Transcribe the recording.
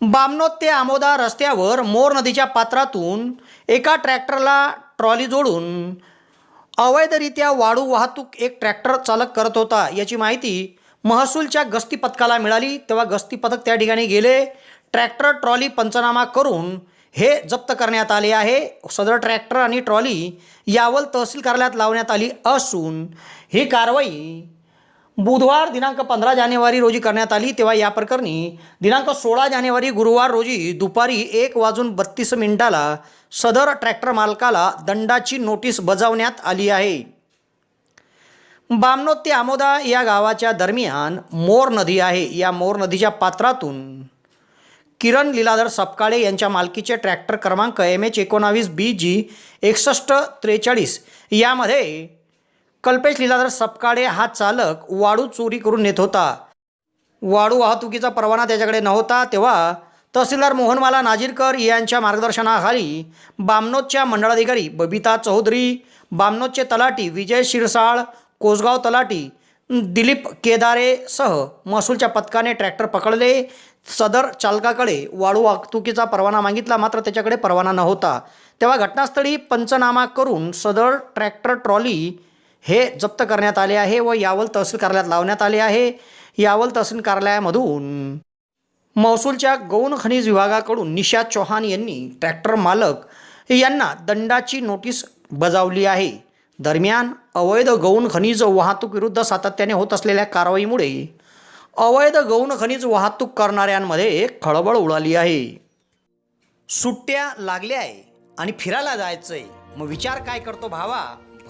बामनोद ते आमोदा रस्त्यावर मोर नदीच्या पात्रातून एका ट्रॅक्टरला ट्रॉली जोडून अवैधरित्या वाळू वाहतूक एक ट्रॅक्टर चालक करत होता. याची माहिती महसूलच्या गस्ती पथकाला मिळाली. तेव्हा गस्ती पथक त्या ठिकाणी गेले. ट्रॅक्टर ट्रॉली पंचनामा करून हे जप्त करण्यात आले आहे. सदर ट्रॅक्टर आणि ट्रॉली यावर तहसील कार्यालयात लावण्यात आली असून ही कारवाई बुधवार दिनांक पंधरा जानेवारी रोजी करण्यात आली तेव्हा या प्रकरणी दिनांक सोळा जानेवारी गुरुवार रोजी दुपारी एक वाजून बत्तीस मिनिटाला सदर ट्रॅक्टर मालकाला दंडाची नोटीस बजावण्यात आली आहे. बामनोद ते आमोदा या गावाच्या दरम्यान मोर नदी आहे. या मोर नदीच्या पात्रातून किरण लीलाधर सपकाळे यांच्या मालकीचे ट्रॅक्टर क्रमांक एम एच एकोणावीस बी जी एकसष्ट त्रेचाळीस यामध्ये कल्पेश लीलाधर सपकाळे हा चालक वाळू चोरी करून नेत होता. वाळू वाहतुकीचा परवाना त्याच्याकडे नव्हता तेव्हा तहसीलदार मोहनवाला नाजीरकर यांच्या मार्गदर्शनाखाली बामनोदच्या मंडळाधिकारी बबिता चौधरी बामनोदचे तलाटी विजय शिरसाळ कोसगाव तलाटी दिलीप केदारेसह महसूलच्या पथकाने ट्रॅक्टर पकडले. सदर चालकाकडे वाळू वाहतुकीचा परवाना मागितला मात्र त्याच्याकडे परवाना नव्हता. तेव्हा घटनास्थळी पंचनामा करून सदर ट्रॅक्टर ट्रॉली हे जप्त करण्यात आले आहे व यावल तहसील कार्यालयात लावण्यात आले आहे. यावल तहसील कार्यालयामधून महसूलच्या गौण खनिज विभागाकडून निशा चौहान यांनी ट्रॅक्टर मालक यांना दंडाची नोटीस बजावली आहे. दरम्यान अवैध गौण खनिज वाहतूक विरुद्ध सातत्याने होत असलेल्या कारवाईमुळे अवैध गौण खनिज वाहतूक करणाऱ्यांमध्ये खळबळ उडाली आहे. सुट्ट्या लागल्या आहे आणि फिरायला जायचं आहे मग विचार काय करतो भावा?